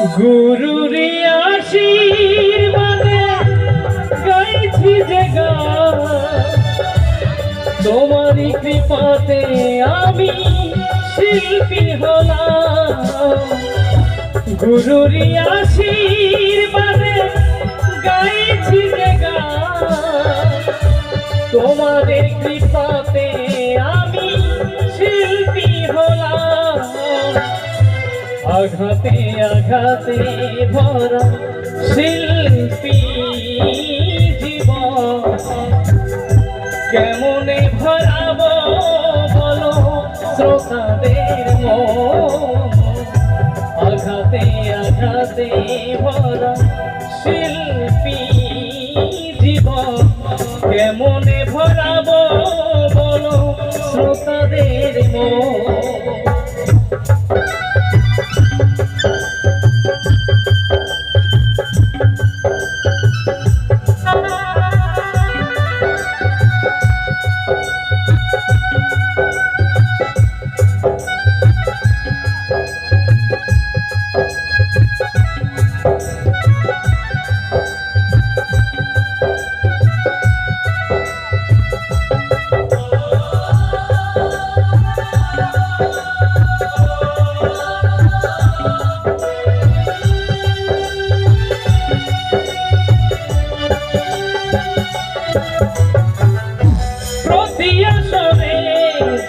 গুরুর আশীর্বাদে গাইছি যে তোমারই কৃপাতে আমি শিল্পী হলাম। গুরুর আশীর্বাদে গাইছি যে তোমাদের কৃপাতে আঘাতে আঘাতে ভরা শিল্পী জীবন। কেমনে ভরাবো বলো শ্রোতাদের আঘাতে আঘাতে ভরা শিল্পী জীবন। কেমনে ভরাবো বলো শ্রোতাদের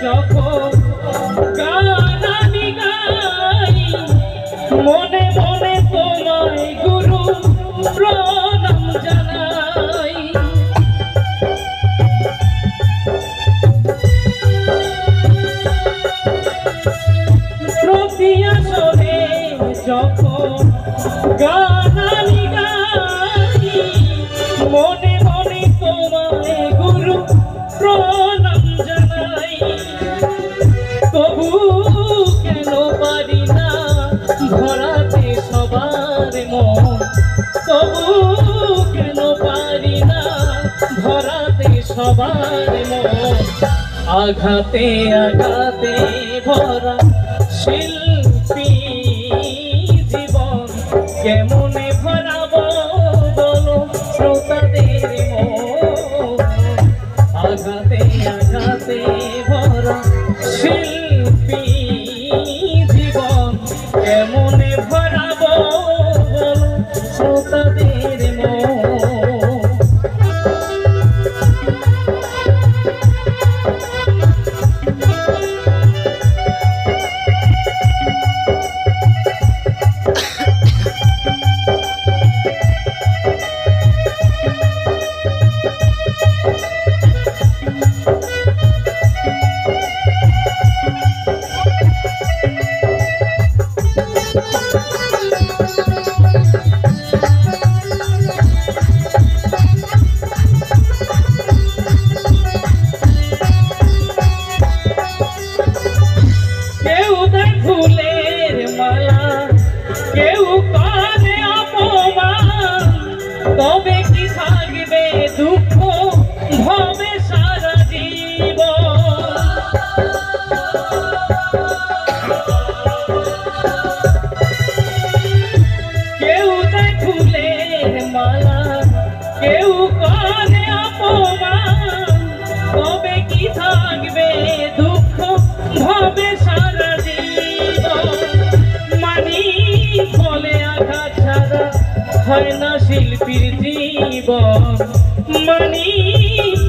যখন গান আমি গাই মনে মনে তোমায় গুরু প্রণাম জানাই। প্রতি আসরে যখন গান ধরাতে সবার আঘাতে আঘাতে ভরা শিল্পী জীবন। কেমনে মন। ভরা শিল্পী জীবন কেমনে ভরাবো হয় না শিল্পীর জীবন। মানি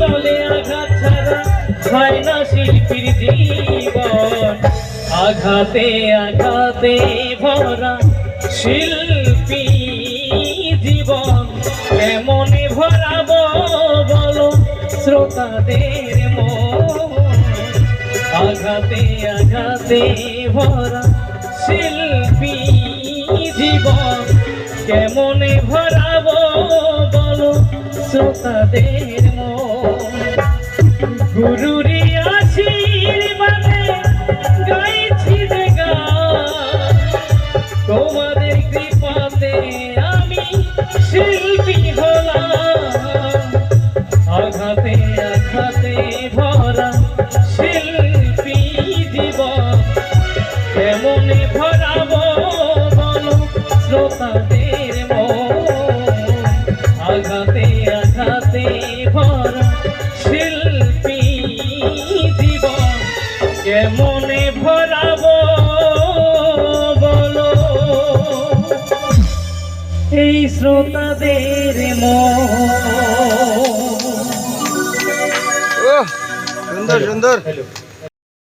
বলে আঘাত ছাড়া হয় না শিল্পীর জীবন। আঘাতে আঘাতে ভরা শিল্পী জীবন। কেমনে ভরাবো বলো শ্রোতাদের মন। আঘাতে আঘাতে ভরা শিল্পী জীবন। কেমনে ভরাবো বলো শ্রোতাদের মন? গুরুরি আঘাতে ভরা শিল্পী জীবন কেমনে ভরাবো বলো? এই শ্রোতাদের মন। সুন্দর সুন্দর।